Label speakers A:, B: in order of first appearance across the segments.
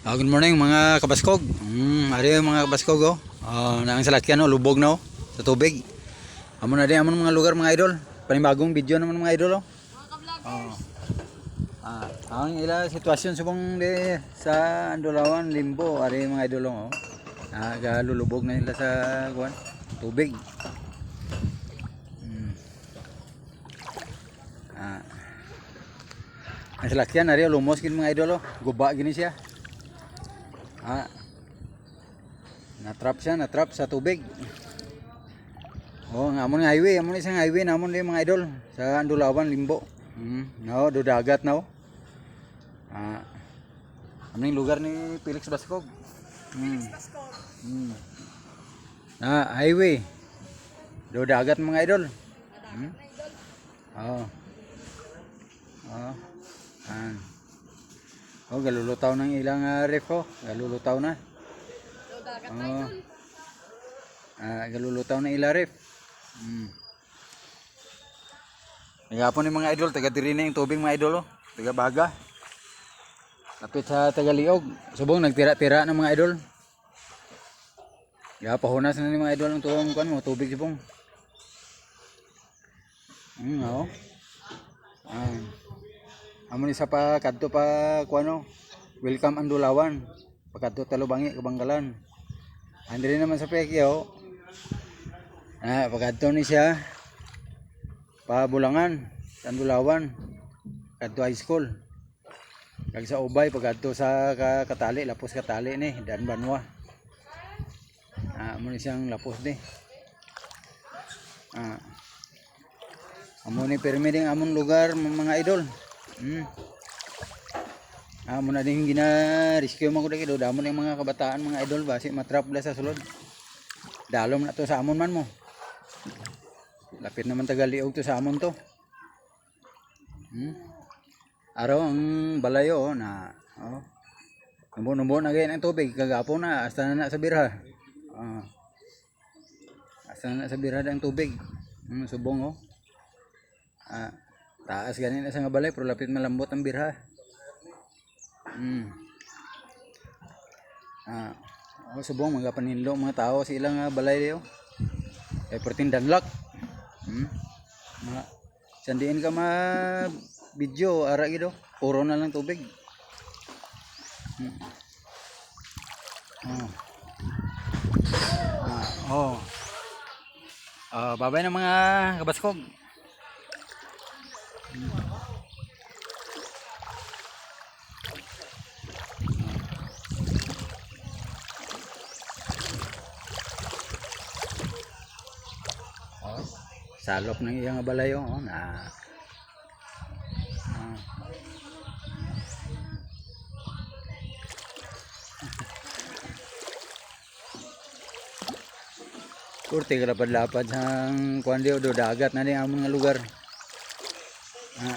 A: Ah, good morning mga kabaskog. Mm, ari mga kabaskog oh. Ah, naang salakyan oh, lubog na oh sa tubig. Amo na din amon mga lugar mga idol. Panibagong video naman mga idol oh. Oh. Ah, ang ila sitwasyon subong di sa Andolawan Limbo ari mga idol oh. Ah, galulubog na nila sa kuan tubig. Mm. Ah. Ang salakyan ari oh, lumos gid mga idol oh. Guba gini siya. Ah. Natrap siya, natrap sa tubig. Oh, nga nga highway, amon isang highway namon din mga idol sa Andulawan Limbo. Hmm, no, do dagat na oh. Ah. Yung lugar ni Felix Bascog? Hmm. Hmm. Ah, highway. Do dagat mga idol. Hmm. Oh. Oh. Ah. Oh, galulutaw ng ilang uh, ref oh. Galulutaw na. Oh. Ah, galulutaw na ilang ref. Hmm. Nagapon ni mga idol, taga diri na yung tubig mga idol oh. Taga baga. Lapit sa taga liog. Subong nagtira-tira ng mga idol. Ya pahunas na ni mga idol ang tuwang kan mo, tubig subong. Hmm, oh. Ah. Amo ni sa pa kadto pa kuano. Welcome Andulawan. Pagkadto Talubangi Kabanggalan. Andre naman sa Pekyo. Ah, pagkadto ni siya pa Bulangan, Andulawan. Kadto high school. Kag sa Ubay pagkadto sa ka, Katali, Lapos Katali ni Dan Banwa. Ah, amo siyang lapos ni. Ah. Amo ni permi ding among lugar mga idol. Hmm. Ah, muna din gina-rescue mo ko dito. Damon yung mga kabataan, mga idol basi matrap la sa sulod. Dalom na to sa amon man mo. Lapit naman tagaliog to sa amon to. Hmm. Araw ang balayo oh, na oh. Nubo-nubo na ganyan ang tubig kagapon na hasta na na sa birha. Ah. Hasta na na sa birha ang tubig. Hmm, subong oh. Ah, taas ganin sa nga balay pero lapit malambot ang birha. Mm. Ah, oh, subong mga paninlo mga tao sa ilang nga balay diyo. Eh pertin danlak. Hmm. Mga sandiin ka ma video ara gido. Puro na lang tubig. Hmm. Oh. Ah, oh. Ah, babay na mga kabaskog. Oh, salop ng iyang balayo oh, na ah. Kurti lapad-lapad sa kuan diyo do dagat na din amon nga lugar. Ah.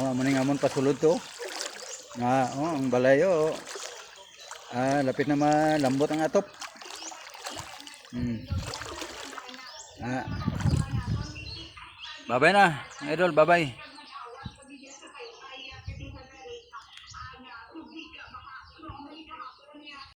A: Oh, nga amon pasulod to. Nga oh, ang balayo. oh. Ah, lapit na malambot ang atop. Hmm. Ah. Babay na, idol, babay.